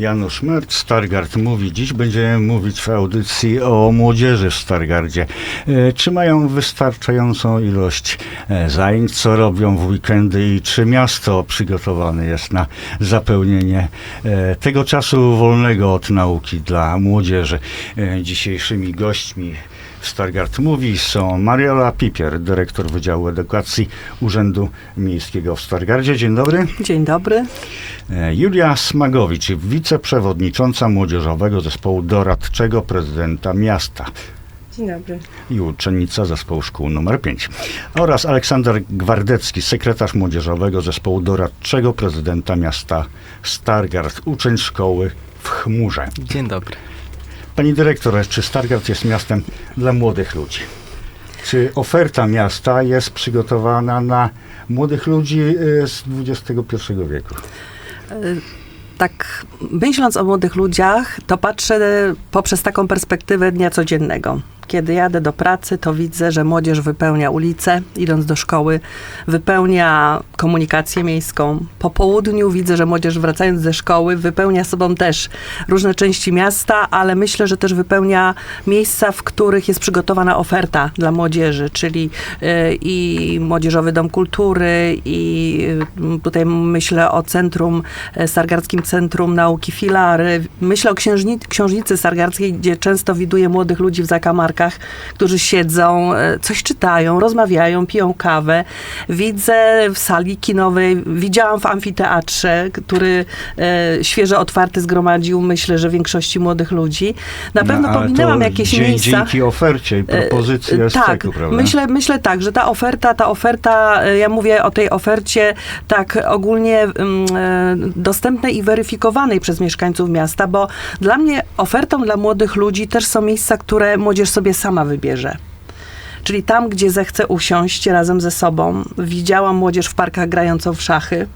Janusz Mert, Stargard mówi. Dziś będziemy mówić w audycji o młodzieży w Stargardzie. E, Czy mają wystarczającą ilość e, zajęć, co robią w weekendy i czy miasto przygotowane jest na zapełnienie e, tego czasu wolnego od nauki dla młodzieży? Dzisiejszymi gośćmi Stargard Mówi są Mariola Pipier, dyrektor Wydziału Edukacji Urzędu Miejskiego w Stargardzie. Dzień dobry. Dzień dobry. E, Julia Smagowicz, wiceprzewodnicząca Młodzieżowego Zespołu Doradczego Prezydenta Miasta Dzień dobry. i uczennica Zespołu Szkół nr 5. Oraz Aleksander Gwardecki, sekretarz Młodzieżowego Zespołu Doradczego Prezydenta Miasta Stargard, uczeń szkoły w Chmurze. Dzień dobry. Pani dyrektor, czy Stargard jest miastem dla młodych ludzi? Czy oferta miasta jest przygotowana na młodych ludzi e, z XXI wieku? Tak, myśląc o młodych ludziach, to patrzę poprzez taką perspektywę dnia codziennego. Kiedy jadę do pracy, to widzę, że młodzież wypełnia ulice, idąc do szkoły, wypełnia komunikację miejską. Po południu widzę, że młodzież wracając ze szkoły wypełnia sobą też różne części miasta, ale myślę, że też wypełnia miejsca, w których jest przygotowana oferta dla młodzieży, czyli y, i Młodzieżowy Dom Kultury, i y, tutaj myślę o centrum, y, Stargardzkim Centrum Nauki Filary. Myślę o księżni, książnicy stargardzkiej, gdzie często widuję młodych ludzi w zakamarkach, którzy siedzą, y, coś czytają, rozmawiają, piją kawę. Widzę w sali kinowej, widziałam w amfiteatrze, który y, świeżo otwarty zgromadził, myślę, że większości młodych ludzi. Na pewno No, pominęłam jakieś dzie- miejsca. Dzięki ofercie i propozycji E, SCK-u, tak, prawda? myślę, myślę tak, że ta oferta, ta oferta, e, ja mówię o tej ofercie tak ogólnie mm, e, dostępnej i weryfikowanej przez mieszkańców miasta, bo dla mnie ofertą dla młodych ludzi też są miejsca, które młodzież sobie sama wybierze. Czyli tam, gdzie zechce usiąść razem ze sobą. Widziałam młodzież w parkach grającą w szachy.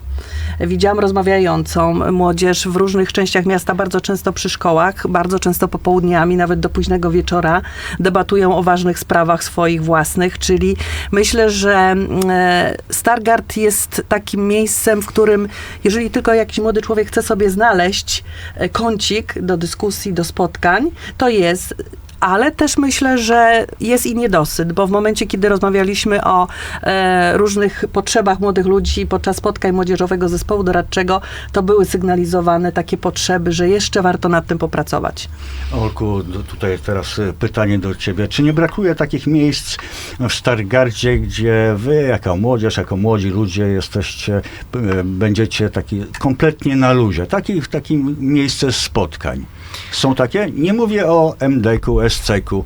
Widziałam rozmawiającą młodzież w różnych częściach miasta, bardzo często przy szkołach, bardzo często popołudniami, nawet do późnego wieczora, debatują o ważnych sprawach swoich własnych, czyli myślę, że mm, e, Stargard jest takim miejscem, w którym, jeżeli tylko jakiś młody człowiek chce sobie znaleźć e, kącik do dyskusji, do spotkań, to jest ale też myślę, że jest i niedosyt, bo w momencie, kiedy rozmawialiśmy o e, różnych potrzebach młodych ludzi podczas spotkań młodzieżowego zespołu doradczego, to były sygnalizowane takie potrzeby, że jeszcze warto nad tym popracować. Olku, tutaj teraz e, pytanie do ciebie. Czy nie brakuje takich miejsc w Stargardzie, gdzie wy, jako młodzież, jako młodzi ludzie jesteście, e, będziecie taki kompletnie na luzie? Taki, takim miejsce spotkań. Są takie? Nie mówię o MDK-u, SC-ku.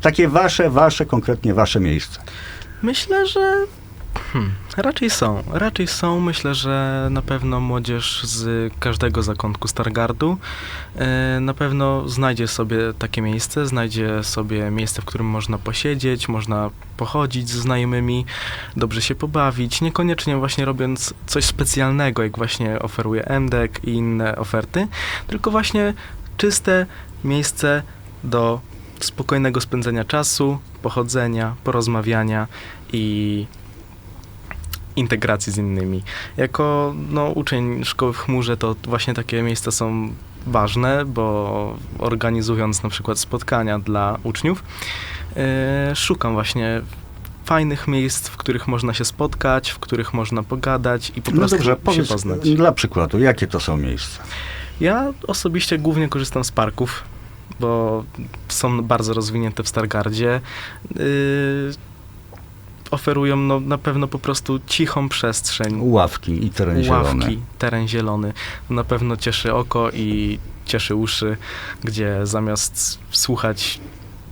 Takie wasze, wasze, konkretnie wasze miejsce. Myślę, że hmm, raczej są. Raczej są. Myślę, że na pewno młodzież z każdego zakątku Stargardu e, na pewno znajdzie sobie takie miejsce, znajdzie sobie miejsce, w którym można posiedzieć, można pochodzić z znajomymi, dobrze się pobawić, niekoniecznie właśnie robiąc coś specjalnego, jak właśnie oferuje MDEK i inne oferty, tylko właśnie czyste miejsce do spokojnego spędzenia czasu, pochodzenia, porozmawiania i integracji z innymi. Jako no, uczeń szkoły w chmurze to właśnie takie miejsca są ważne, bo organizując na przykład spotkania dla uczniów, e, szukam właśnie fajnych miejsc, w których można się spotkać, w których można pogadać i po No prostu dobrze, się powiedz poznać. dla przykładu, jakie to są miejsca? Ja osobiście głównie korzystam z parków, bo są bardzo rozwinięte w Stargardzie. Yy, oferują no, na pewno po prostu cichą przestrzeń, Ławki i teren zielony. ławki, teren zielony. Na pewno cieszy oko i cieszy uszy, gdzie zamiast słuchać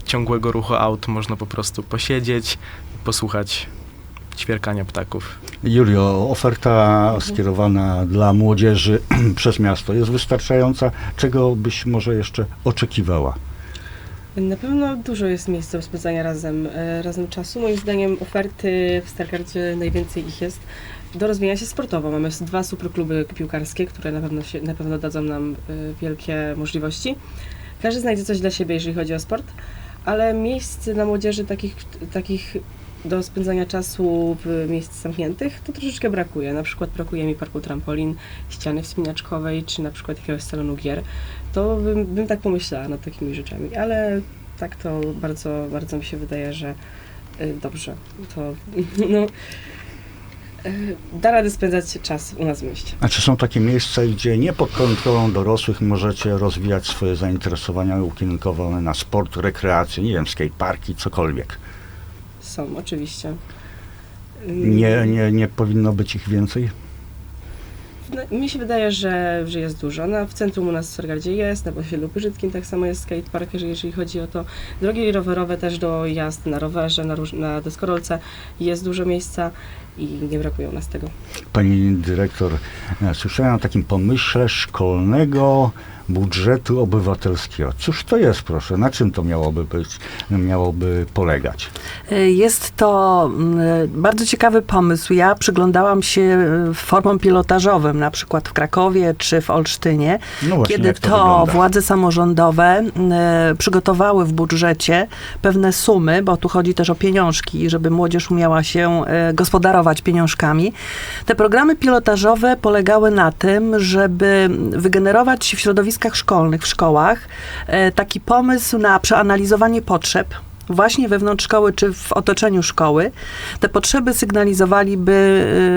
ciągłego ruchu aut, można po prostu posiedzieć, posłuchać ćwierkania ptaków. Julio, oferta skierowana dla młodzieży przez miasto jest wystarczająca? Czego byś może jeszcze oczekiwała? Na pewno dużo jest miejsc do spędzania razem, e, razem czasu. Moim zdaniem oferty w Stargardzie najwięcej ich jest do rozwijania się sportowo. Mamy dwa superkluby piłkarskie, które na pewno, się, na pewno dadzą nam e, wielkie możliwości. Każdy znajdzie coś dla siebie, jeżeli chodzi o sport, ale miejsc dla młodzieży takich, takich do spędzania czasu w miejscach zamkniętych to troszeczkę brakuje. Na przykład brakuje mi parku trampolin, ściany wspinaczkowej, czy na przykład jakiegoś salonu gier. To bym, bym tak pomyślała nad takimi rzeczami, ale tak to bardzo, bardzo mi się wydaje, że y, dobrze. To no, y, da radę spędzać czas u nas w mieście. A czy są takie miejsca, gdzie nie pod kontrolą dorosłych możecie rozwijać swoje zainteresowania ukierunkowane na sport, rekreację, nie wiem, skateparki, cokolwiek? Są, oczywiście. Nie, nie, nie powinno być ich więcej? No, mi się wydaje, że, że jest dużo. No, w centrum u nas w Stargardzie jest, na osiedlu Pyrzyckim tak samo jest skatepark, jeżeli jeżeli chodzi o to. Drogi rowerowe też do jazd na rowerze, na, róż- na deskorolce jest dużo miejsca i nie brakuje u nas tego. Pani dyrektor, e, słyszałem o takim pomyśle szkolnego budżetu obywatelskiego. Cóż to jest, proszę? Na czym to miałoby być, miałoby polegać? Y, Jest to mm, bardzo ciekawy pomysł. Ja przyglądałam się formom pilotażowym, na przykład w Krakowie czy w Olsztynie, No właśnie, kiedy to, to, władze samorządowe y, przygotowały w budżecie pewne sumy, bo tu chodzi też o pieniążki, żeby młodzież umiała się y, pieniążkami. Te programy pilotażowe polegały na tym, żeby wygenerować w środowiskach szkolnych, w szkołach, y, taki pomysł na przeanalizowanie potrzeb właśnie wewnątrz szkoły czy w otoczeniu szkoły. Te potrzeby sygnalizowaliby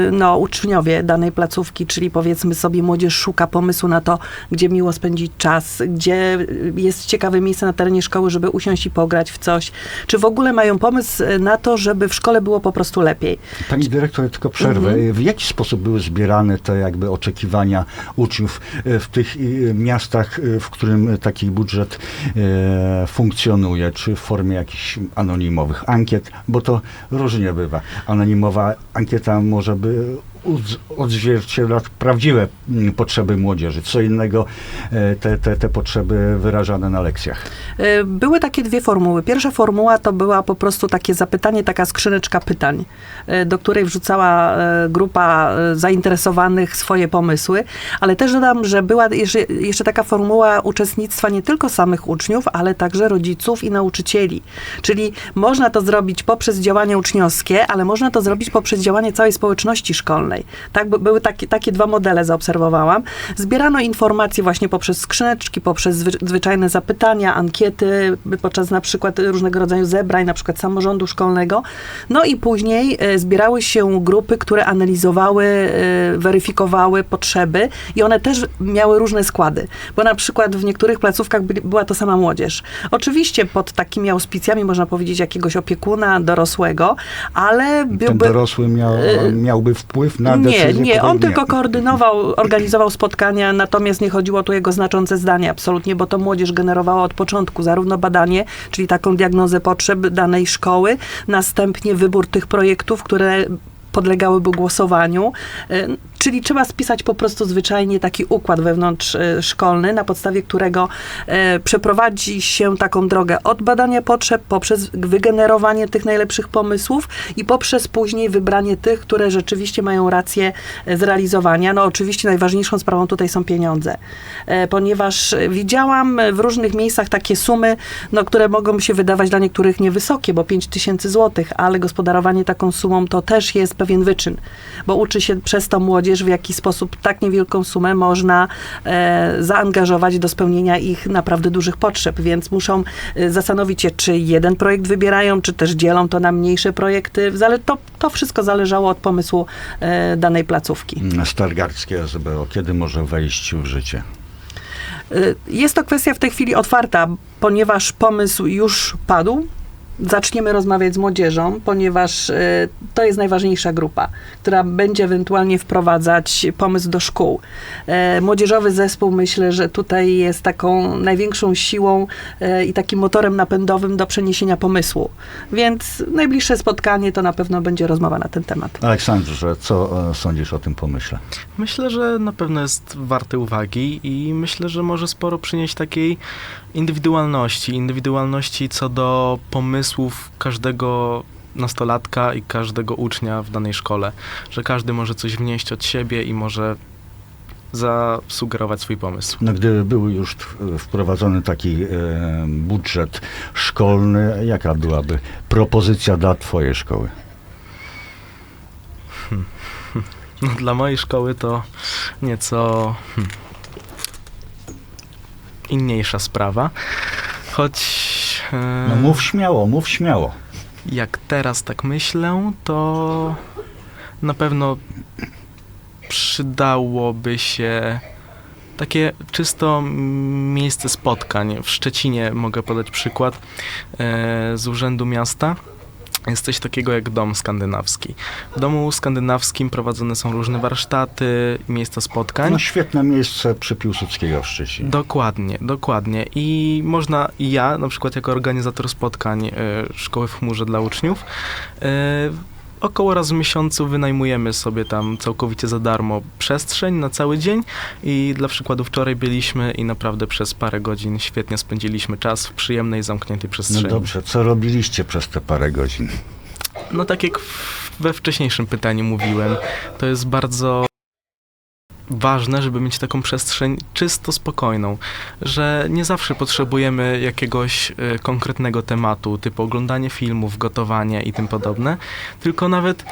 y, no, uczniowie danej placówki, czyli powiedzmy sobie młodzież szuka pomysłu na to, gdzie miło spędzić czas, gdzie y, jest ciekawe miejsce na terenie szkoły, żeby usiąść i pograć w coś. Czy w ogóle mają pomysł y, na to, żeby w szkole było po prostu lepiej. Pani dyrektor, tylko przerwę. Mhm. W jaki sposób były zbierane te jakby oczekiwania uczniów e, w tych miastach, w którym taki budżet funkcjonuje? Czy w formie jakichś anonimowych ankiet? Bo to różnie bywa. Anonimowa ankieta może by odzwierciedlać prawdziwe mm, potrzeby młodzieży. Co innego e, te, te, te potrzeby wyrażane na lekcjach. Y, Były takie dwie formuły. Pierwsza formuła to była po prostu takie zapytanie, taka skrzyneczka pytań, y, do której wrzucała grupa zainteresowanych swoje pomysły, ale też dodam, że była jeszcze, taka formuła uczestnictwa nie tylko samych uczniów, ale także rodziców i nauczycieli. Czyli można to zrobić poprzez działania uczniowskie, ale można to zrobić poprzez działanie całej społeczności szkolnej. Tak, by- były takie, takie dwa modele, zaobserwowałam. Zbierano informacje właśnie poprzez skrzyneczki, poprzez zwy, zwyczajne zapytania, ankiety, podczas na przykład różnego rodzaju zebrań, na przykład samorządu szkolnego. No i później e, zbierały się grupy, które analizowały, e, weryfikowały potrzeby i one też miały różne składy, bo na przykład w niektórych placówkach była to sama młodzież. Oczywiście pod takimi auspicjami można powiedzieć jakiegoś opiekuna dorosłego, ale Ten byłby... dorosły miał, miałby wpływ na Nie, decyzję? nie, on podejmowania? tylko koordynował, organizował spotkania, natomiast nie chodziło tu o jego znaczące zdanie absolutnie, bo to młodzież generowała od początku zarówno badanie, czyli taką diagnozę potrzeb danej szkoły, następnie wybór tych projektów, które podlegałyby głosowaniu, Y, czyli trzeba spisać po prostu zwyczajnie taki układ wewnątrz y, szkolny, na podstawie którego y, przeprowadzi się taką drogę od badania potrzeb, poprzez wygenerowanie tych najlepszych pomysłów i poprzez później wybranie tych, które rzeczywiście mają rację y, zrealizowania. No oczywiście najważniejszą sprawą tutaj są pieniądze, ponieważ widziałam w różnych miejscach takie sumy, no, które mogą się wydawać dla niektórych niewysokie, bo 5 tysięcy złotych, ale gospodarowanie taką sumą to też jest pewien wyczyn, bo uczy się przez to młodzież, w jaki sposób tak niewielką sumę można e, zaangażować do spełnienia ich naprawdę dużych potrzeb, więc muszą e, zastanowić się, czy jeden projekt wybierają, czy też dzielą to na mniejsze projekty. Zale- To, to wszystko zależało od pomysłu e, danej placówki. Stargardzkie SBO, kiedy może wejść w życie? Y, Jest to kwestia w tej chwili otwarta, ponieważ pomysł już padł. Zaczniemy rozmawiać z młodzieżą, ponieważ y, to jest najważniejsza grupa, która będzie ewentualnie wprowadzać pomysł do szkół. E, Młodzieżowy zespół myślę, że tutaj jest taką największą siłą e, i takim motorem napędowym do przeniesienia pomysłu. Więc najbliższe spotkanie to na pewno będzie rozmowa na ten temat. Aleksandrze, co e, sądzisz o tym pomyśle? Myślę, że na pewno jest warte uwagi i myślę, że może sporo przynieść takiej indywidualności, indywidualności co do pomysłów każdego nastolatka i każdego ucznia w danej szkole, że każdy może coś wnieść od siebie i może zasugerować swój pomysł. No, gdyby był już wprowadzony taki e, budżet szkolny, jaka byłaby propozycja dla Twojej szkoły? No, dla mojej szkoły to nieco hmm, inniejsza sprawa, choć No mów śmiało, mów śmiało. jak teraz tak myślę, to na pewno przydałoby się takie czysto miejsce spotkań. W Szczecinie mogę podać przykład e, z Urzędu Miasta. Jest coś takiego jak dom skandynawski. W domu skandynawskim prowadzone są różne warsztaty, miejsca spotkań. No świetne miejsce przy Piłsudskiego w Szczecinie. Dokładnie, dokładnie. I można, i ja na przykład jako organizator spotkań e, Szkoły w Chmurze dla uczniów, e, około raz w miesiącu wynajmujemy sobie tam całkowicie za darmo przestrzeń na cały dzień i dla przykładu wczoraj byliśmy i naprawdę przez parę godzin świetnie spędziliśmy czas w przyjemnej, zamkniętej No przestrzeni. dobrze, co robiliście przez te parę godzin? No tak jak w- we wcześniejszym pytaniu mówiłem, to jest bardzo ważne, żeby mieć taką przestrzeń czysto spokojną, że nie zawsze potrzebujemy jakiegoś e, konkretnego tematu, typu oglądanie filmów, gotowanie i tym podobne, tylko nawet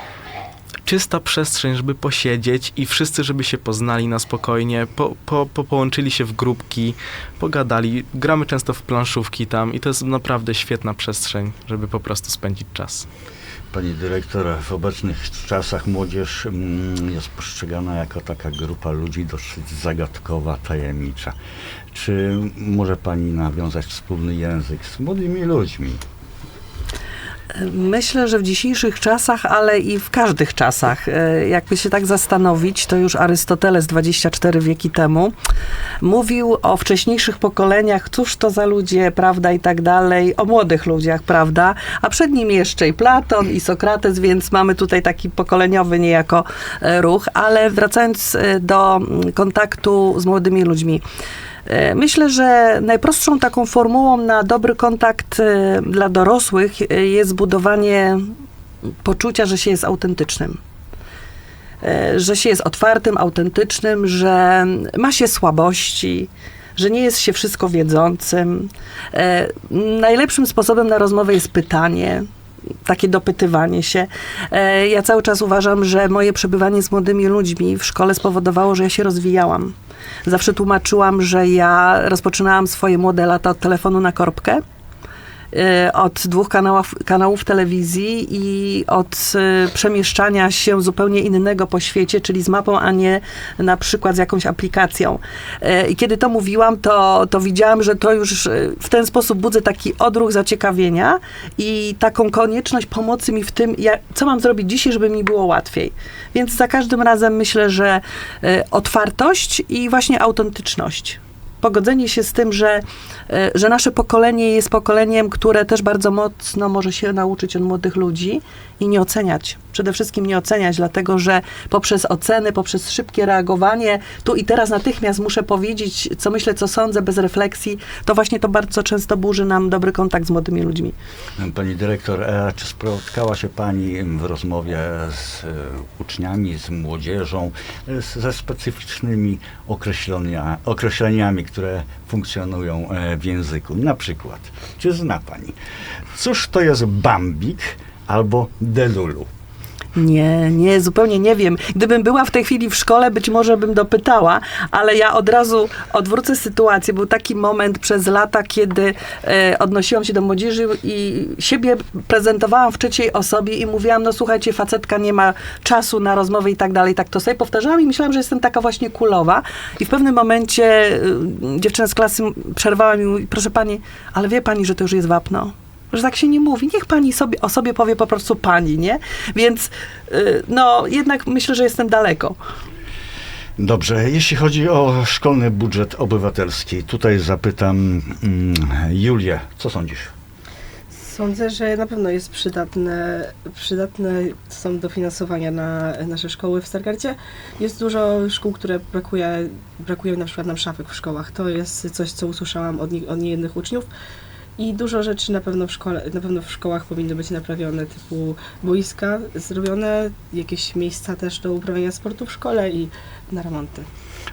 czysta przestrzeń, żeby posiedzieć i wszyscy, żeby się poznali na spokojnie, po, po, po połączyli się w grupki, pogadali. Gramy często w planszówki tam i to jest naprawdę świetna przestrzeń, żeby po prostu spędzić czas. Pani dyrektor, w obecnych czasach młodzież mm, jest postrzegana jako taka grupa ludzi dosyć zagadkowa, tajemnicza. Czy może Pani nawiązać wspólny język z młodymi ludźmi? Myślę, że w dzisiejszych czasach, ale i w każdych czasach, e, jakby się tak zastanowić, to już Arystoteles 24 wieki temu mówił o wcześniejszych pokoleniach, cóż to za ludzie, prawda, i tak dalej, o młodych ludziach, prawda, a przed nim jeszcze i Platon, i Sokrates, więc mamy tutaj taki pokoleniowy niejako e, ruch, ale wracając e, do kontaktu z młodymi ludźmi. E, Myślę, że najprostszą taką formułą na dobry kontakt e, dla dorosłych e, jest budowanie poczucia, że się jest autentycznym. Że się jest otwartym, autentycznym, że ma się słabości, że nie jest się wszystko wiedzącym. Najlepszym sposobem na rozmowę jest pytanie, takie dopytywanie się. E, Ja cały czas uważam, że moje przebywanie z młodymi ludźmi w szkole spowodowało, że ja się rozwijałam. Zawsze tłumaczyłam, że ja rozpoczynałam swoje młode lata od telefonu na korbkę, od dwóch kanałów, kanałów telewizji i od y, przemieszczania się zupełnie innego po świecie, czyli z mapą, a nie na przykład z jakąś aplikacją. Y, I kiedy to mówiłam, to, to widziałam, że to już y, w ten sposób budzę taki odruch zaciekawienia i taką konieczność pomocy mi w tym, jak, co mam zrobić dzisiaj, żeby mi było łatwiej. Więc za każdym razem myślę, że y, otwartość i właśnie autentyczność. Pogodzenie się z tym, że, y, że nasze pokolenie jest pokoleniem, które też bardzo mocno może się nauczyć od młodych ludzi i nie oceniać. Przede wszystkim nie oceniać, dlatego że poprzez oceny, poprzez szybkie reagowanie, tu i teraz natychmiast muszę powiedzieć, co myślę, co sądzę, bez refleksji, to właśnie to bardzo często burzy nam dobry kontakt z młodymi ludźmi. Pani dyrektor, e, czy spotkała się Pani w rozmowie z e, uczniami, z młodzieżą, e, ze specyficznymi określenia, określeniami, które funkcjonują e, w języku? Na przykład, czy zna Pani? Cóż to jest bambik albo delulu? Nie, nie, zupełnie nie wiem. Gdybym była w tej chwili w szkole, być może bym dopytała, ale ja od razu odwrócę sytuację. Był taki moment przez lata, kiedy e, odnosiłam się do młodzieży i siebie prezentowałam w trzeciej osobie i mówiłam, no słuchajcie, facetka nie ma czasu na rozmowę i tak dalej. Tak to sobie powtarzałam i myślałam, że jestem taka właśnie kulowa. I w pewnym momencie y, dziewczyna z klasy przerwała mi i mówi, proszę pani, ale wie pani, że to już jest wapno? Że tak się nie mówi. Niech pani sobie, o sobie powie po prostu pani, nie? Więc y, no jednak myślę, że jestem daleko. Dobrze, jeśli chodzi o szkolny budżet obywatelski, tutaj zapytam mm, Julię, co sądzisz? Sądzę, że na pewno jest przydatne, przydatne są dofinansowania na nasze szkoły w Stargardzie. Jest dużo szkół, które brakuje, brakuje na przykład nam szafek w szkołach. To jest coś, co usłyszałam od, nie, od niejednych uczniów. I dużo rzeczy na pewno w szkole, na pewno w szkołach powinny być naprawione, typu boiska zrobione, jakieś miejsca też do uprawiania sportu w szkole i na remonty.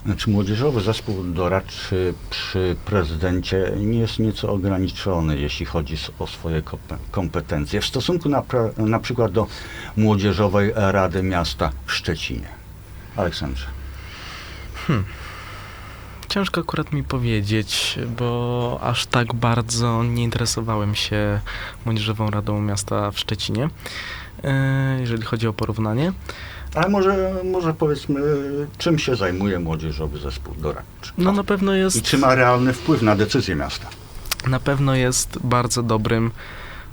Znaczy młodzieżowy zespół doradczy przy prezydencie nie jest nieco ograniczony, jeśli chodzi o swoje kompe- kompetencje w stosunku na, na przykład do Młodzieżowej Rady Miasta w Szczecinie. Aleksandrze. Ciężko akurat mi powiedzieć, bo aż tak bardzo nie interesowałem się Młodzieżową Radą Miasta w Szczecinie, e, jeżeli chodzi o porównanie. Ale może, może powiedzmy, czym się zajmuje Młodzieżowy Zespół Doradczy? No na pewno I jest... czy ma realny wpływ na decyzje miasta? na pewno jest bardzo dobrym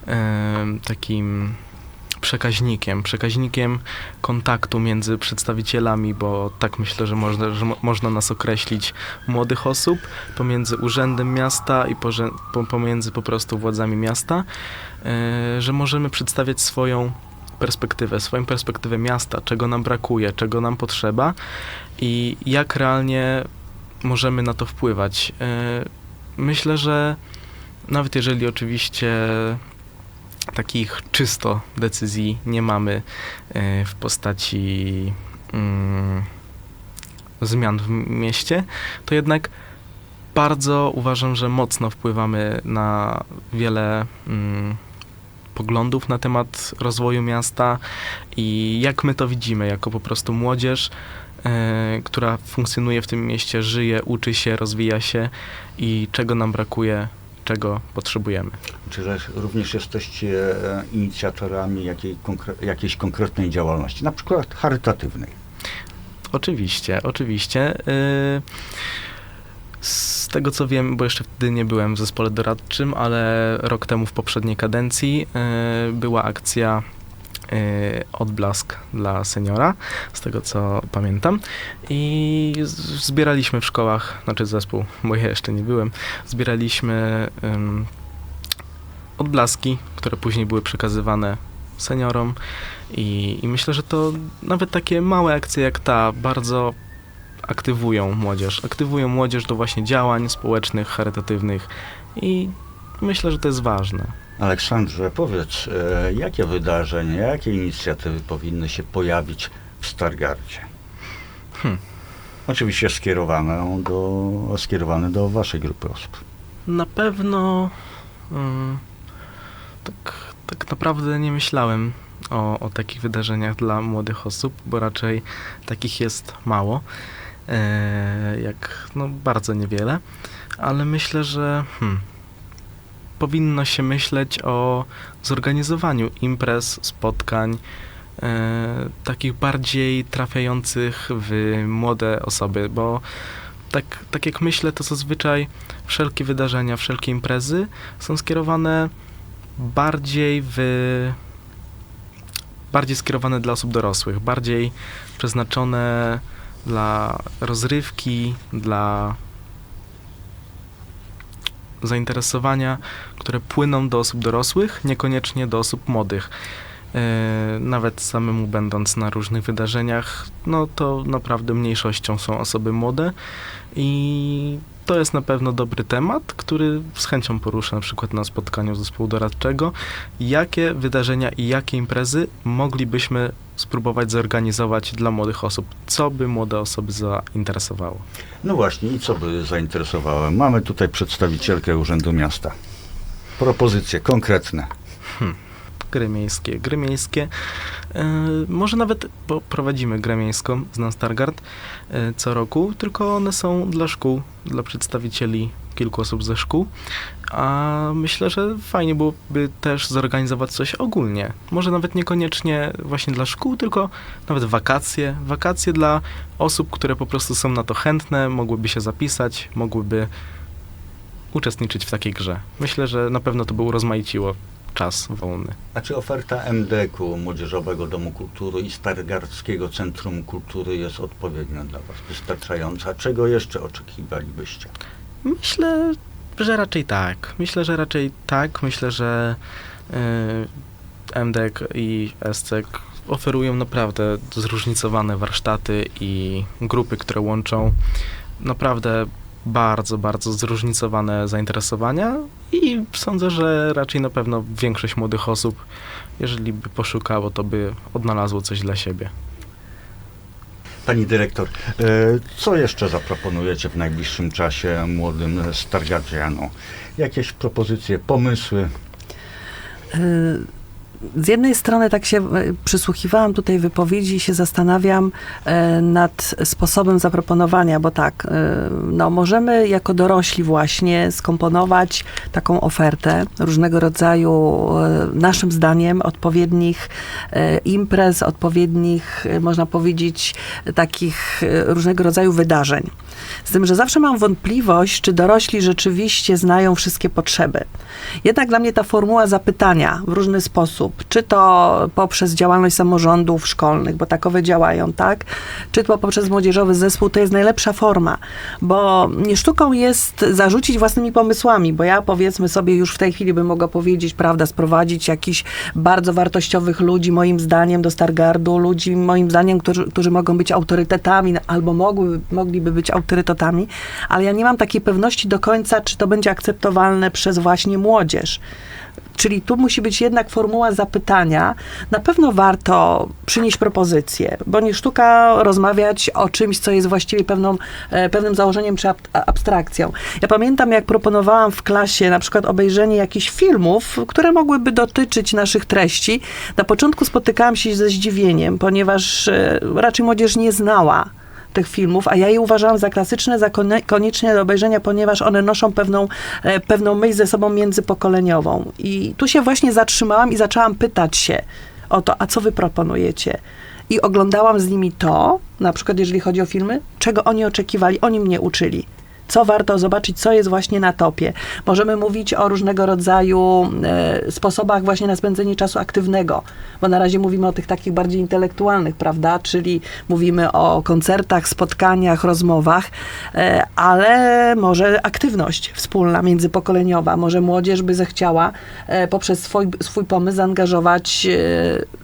em, takim przekaźnikiem, przekaźnikiem kontaktu między przedstawicielami, bo tak myślę, że można, że mo- można nas określić, młodych osób, pomiędzy urzędem miasta i po, pomiędzy po prostu władzami miasta, e, że możemy przedstawiać swoją perspektywę, swoją perspektywę miasta, czego nam brakuje, czego nam potrzeba i jak realnie możemy na to wpływać. E, Myślę, że nawet jeżeli oczywiście takich czysto decyzji nie mamy e, w postaci mm, zmian w mieście, to jednak bardzo uważam, że mocno wpływamy na wiele mm, poglądów na temat rozwoju miasta i jak my to widzimy jako po prostu młodzież, e, która funkcjonuje w tym mieście, żyje, uczy się, rozwija się i czego nam brakuje, czego potrzebujemy. Czy również jesteście e, inicjatorami jakiej konkre- jakiejś konkretnej działalności, na przykład charytatywnej? Oczywiście, oczywiście. Yy, Z tego co wiem, bo jeszcze wtedy nie byłem w zespole doradczym, ale rok temu w poprzedniej kadencji yy, była akcja Odblask dla seniora, z tego co pamiętam. I zbieraliśmy w szkołach, znaczy zespół, bo ja jeszcze nie byłem, zbieraliśmy odblaski, które później były przekazywane seniorom. I, I myślę, że to nawet takie małe akcje jak ta bardzo aktywują młodzież. Aktywują młodzież do właśnie działań społecznych, charytatywnych i myślę, że to jest ważne. Aleksandrze, powiedz, e, jakie wydarzenia, jakie inicjatywy powinny się pojawić w Stargardzie? Hmm. Oczywiście skierowane do, skierowane do waszej grupy osób. Na pewno mm, tak, tak naprawdę nie myślałem o, o takich wydarzeniach dla młodych osób, bo raczej takich jest mało, e, jak no bardzo niewiele, ale myślę, że hmm, powinno się myśleć o zorganizowaniu imprez, spotkań, e, takich bardziej trafiających w młode osoby, bo tak, tak jak myślę, to zazwyczaj wszelkie wydarzenia, wszelkie imprezy są skierowane bardziej w bardziej skierowane dla osób dorosłych, bardziej przeznaczone dla rozrywki, dla zainteresowania, które płyną do osób dorosłych, niekoniecznie do osób młodych. E, Nawet samemu będąc na różnych wydarzeniach, no to naprawdę mniejszością są osoby młode i to jest na pewno dobry temat, który z chęcią poruszę na przykład na spotkaniu zespołu doradczego. Jakie wydarzenia i jakie imprezy moglibyśmy spróbować zorganizować dla młodych osób? Co by młode osoby zainteresowało? No właśnie, i co by zainteresowało? Mamy tutaj przedstawicielkę Urzędu Miasta. Propozycje konkretne. Gry miejskie. Gry miejskie. E, może nawet, bo prowadzimy grę miejską z Nan Stargard e, co roku, tylko one są dla szkół, dla przedstawicieli kilku osób ze szkół. A myślę, że fajnie byłoby też zorganizować coś ogólnie. Może nawet niekoniecznie właśnie dla szkół, tylko nawet wakacje. Wakacje dla osób, które po prostu są na to chętne, mogłyby się zapisać, mogłyby uczestniczyć w takiej grze. Myślę, że na pewno to by urozmaiciło czas wolny. A czy oferta MDK-u, Młodzieżowego Domu Kultury i Stargardzkiego Centrum Kultury jest odpowiednia dla Was, wystarczająca? Czego jeszcze oczekiwalibyście? Myślę, że raczej tak. Myślę, że raczej tak. Myślę, że y, MDEK i SCEK oferują naprawdę zróżnicowane warsztaty i grupy, które łączą naprawdę bardzo, bardzo zróżnicowane zainteresowania i sądzę, że raczej na pewno większość młodych osób, jeżeli by poszukało, to by odnalazło coś dla siebie. Pani dyrektor, e, co jeszcze zaproponujecie w najbliższym czasie młodym stargardzianom? Jakieś propozycje, pomysły? Y, Z jednej strony tak się e, przysłuchiwałam tutaj wypowiedzi i się zastanawiam e, nad sposobem zaproponowania, bo tak, e, no możemy jako dorośli właśnie skomponować taką ofertę różnego rodzaju, naszym zdaniem, odpowiednich imprez, odpowiednich, można powiedzieć, takich różnego rodzaju wydarzeń. Z tym, że zawsze mam wątpliwość, czy dorośli rzeczywiście znają wszystkie potrzeby. Jednak dla mnie ta formuła zapytania w różny sposób, czy to poprzez działalność samorządów szkolnych, bo takowe działają, tak? Czy to poprzez młodzieżowy zespół, to jest najlepsza forma, bo nie sztuką jest zarzucić własnymi pomysłami, bo ja powiedzmy sobie już w tej chwili bym mogła powiedzieć, prawda, sprowadzić jakichś bardzo wartościowych ludzi, moim zdaniem, do Stargardu, ludzi, moim zdaniem, którzy, którzy mogą być autorytetami, albo mogły, mogliby być autorytetami, ale ja nie mam takiej pewności do końca, czy to będzie akceptowalne przez właśnie młodzież. Czyli tu musi być jednak formuła zapytania. Na pewno warto przynieść propozycję, bo nie sztuka rozmawiać o czymś, co jest właściwie pewną, e, pewnym założeniem czy ab- abstrakcją. Ja pamiętam, jak proponowałam w klasie na przykład obejrzenie jakichś filmów, które mogłyby dotyczyć naszych treści. Na początku spotykałam się ze zdziwieniem, ponieważ e, raczej młodzież nie znała tych filmów, a ja je uważałam za klasyczne, za konieczne do obejrzenia, ponieważ one noszą pewną, e, pewną myśl ze sobą międzypokoleniową. I tu się właśnie zatrzymałam i zaczęłam pytać się o to, a co wy proponujecie? I oglądałam z nimi to, na przykład jeżeli chodzi o filmy, czego oni oczekiwali, oni mnie uczyli. Co warto zobaczyć, co jest właśnie na topie. Możemy mówić o różnego rodzaju e, sposobach właśnie na spędzenie czasu aktywnego, bo na razie mówimy o tych takich bardziej intelektualnych, prawda? Czyli mówimy o koncertach, spotkaniach, rozmowach, e, ale może aktywność wspólna, międzypokoleniowa. Może młodzież by zechciała e, poprzez swój, swój pomysł zaangażować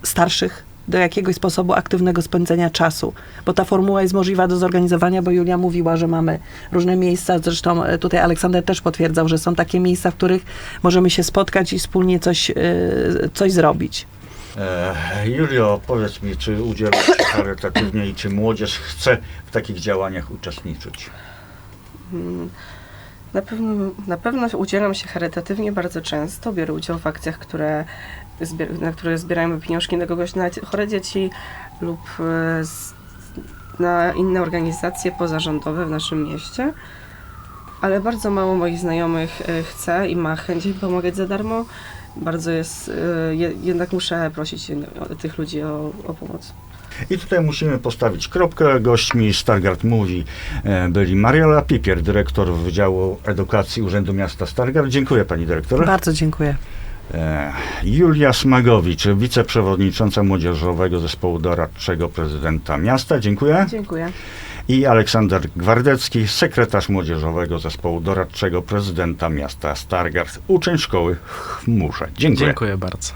starszych do jakiegoś sposobu aktywnego spędzenia czasu, bo ta formuła jest możliwa do zorganizowania, bo Julia mówiła, że mamy różne miejsca, zresztą e, tutaj Aleksander też potwierdzał, że są takie miejsca, w których możemy się spotkać i wspólnie coś, e, coś zrobić. E, Julio, powiedz mi, czy udzielasz się charytatywnie i czy młodzież chce w takich działaniach uczestniczyć? Mm, Na pewno, na pewno udzielam się charytatywnie bardzo często. Biorę udział w akcjach, które na które zbieramy pieniążki na kogoś, na chore dzieci lub e, z, na inne organizacje pozarządowe w naszym mieście. Ale bardzo mało moich znajomych e, chce i ma chęć mi pomagać za darmo. Bardzo jest, e, je, jednak muszę prosić tych ludzi o, o pomoc. I tutaj musimy postawić kropkę. Gośćmi Stargard Mówi byli Mariela Pipier, dyrektor Wydziału Edukacji Urzędu Miasta Stargard. Dziękuję pani dyrektor. Bardzo dziękuję. E, Julia Smagowicz, wiceprzewodnicząca Młodzieżowego Zespołu Doradczego Prezydenta Miasta. Dziękuję. Dziękuję. I Aleksander Gwardecki, sekretarz Młodzieżowego Zespołu Doradczego Prezydenta Miasta Stargard, uczeń szkoły w Chmurze. Dziękuję. Dziękuję bardzo.